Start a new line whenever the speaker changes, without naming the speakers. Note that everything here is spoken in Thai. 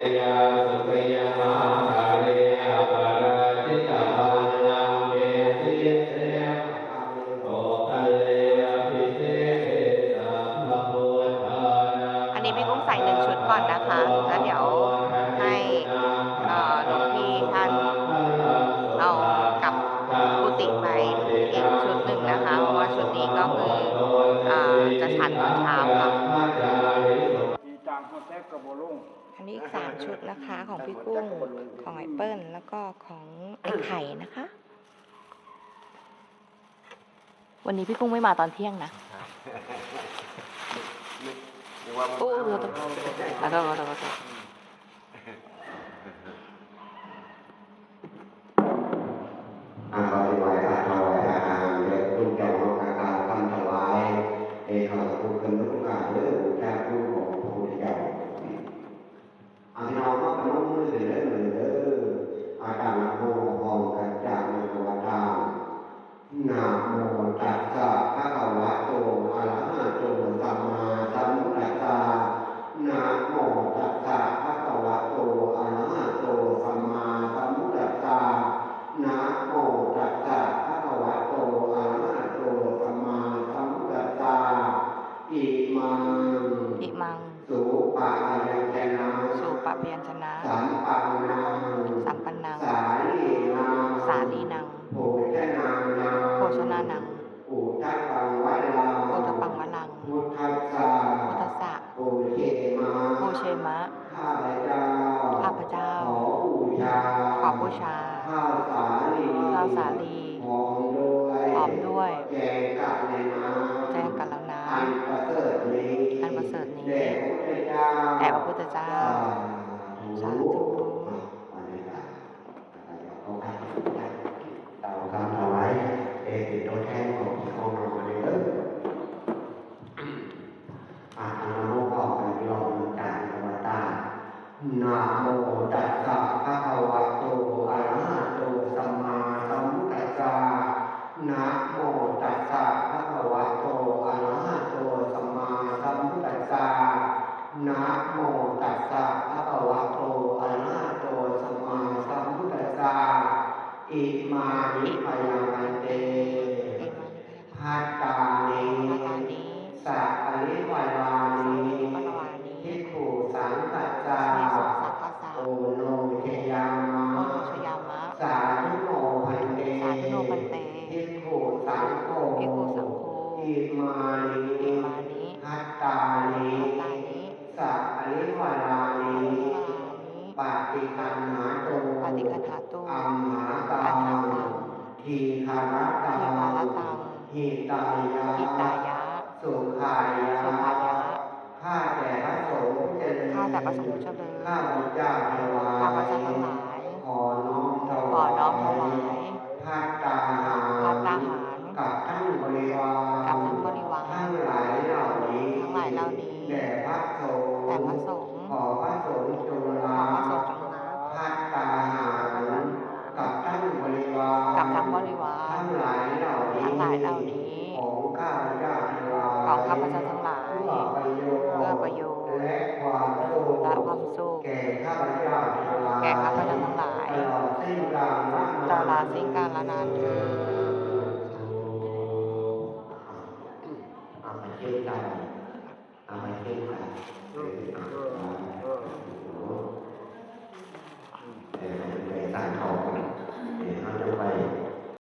อัน
นี้พี่กุ้งใส่หนึ่งชุดก่อนนะคะ แล้วเดี๋ยวให้เอ่อหลวงพี่ท่านเอากลับกุฏิไปอีกชุดหนึ่งนะคะ เพราะว่าชุดนี้ก็คืออ่อจะฉันตอนเช้า อันนี้อีกสามชุดนะคะของพี่กุ้งของไอเปิ้ลแล้วก็ของไอไข่นะคะ วันนี้พี่กุ้งไม่มาตอนเที่ยงนะโอ้โหแล้วก็แล้วก็
มัง สุปะยัญชนะ
สุปะเพียญชนะ
สัมปันนัง
สัมปันนัง
สาลีนัง
สาลีนัง
โภชนานัง
โภชนานัง
อุทัปปังวะลัง
โอตปังวลัง
พุทธัสสะ
พุทธสสะ
โภเชมา
โภเชมะ
ข้าพเจ้า
ข้าพเจ้า
ขอบูชา
ขอบูชา
ข้าวสาลี
ข้าวสาลี
หอมด้วย
หอมด้วย
แกงกัดในน้
แจ้งกันแล้วนะ
เจ้า
สาธุ
วันนี้ก็เขาทำเต่าคำถวายเอติตัวแทนของของเราในเรื่องอาหารโมกออกไปลองจากธรรมตานะโมตัสสะภะคะวะโตอะระหะโตสัมมาสัมพุทธัสสะนะโมตัสสะภะคะวะโตอะระหะโตสัมมาสัมพุทธัสสะนะโมตัสสะภะคะวะโตอะระหะโตสัมมาสัมพุทธัสสะ อิมานิพยังเต
อิมัง
ภัตตานิ
พาตานิ
สัพพะริวารานิ
ปรวานิ
ทิฏฐุสังกัจจา
เมสุสัพพะสา
โอโนเทยา
โอ
มา
โนชยามะ
สาธุโนพันเต
สาธุโนพันเต
ทิฏฐุสังโฆ
ภิกขุสังโฆ
อิมานิ
อิมานิ
พัตตา แต่พระสงฆ์ผู้เจริญ
ข้าพเจ้า
ถวาย
ข้าพเจ้าทั้งหลาย
ขอน้อมถวา
อยน้อมถวาย
พัตตาหาร
ภัตตาหาร
กับท่านบริวาร
กับทั้งบริวาร
ทั้งหลายเหล่านี้
ทั้งหลายเหล่านี้
แด่พระสงฆ์
แต่พระสงฆ์
ขอพระสงฆ์จงรับ
พระสงฆ์จงรับ
พัตตาหารกับท่านบริวาร
กับทั้งบริวาร
ทั้งหลายเหล่านี้
ทั้งหลายเหล่านี้
ของข้าพเจ้าทั้งหลาย
ของข้าพเจ้าทั้งหลาย
เพื่อประโยชน์
ละความสุขแก่
ข้าพเจ้าทั้งห
ลายตลอดสิ้นกาลนา
นเธอเอามาเชื่อจเอามาเชื่อใจ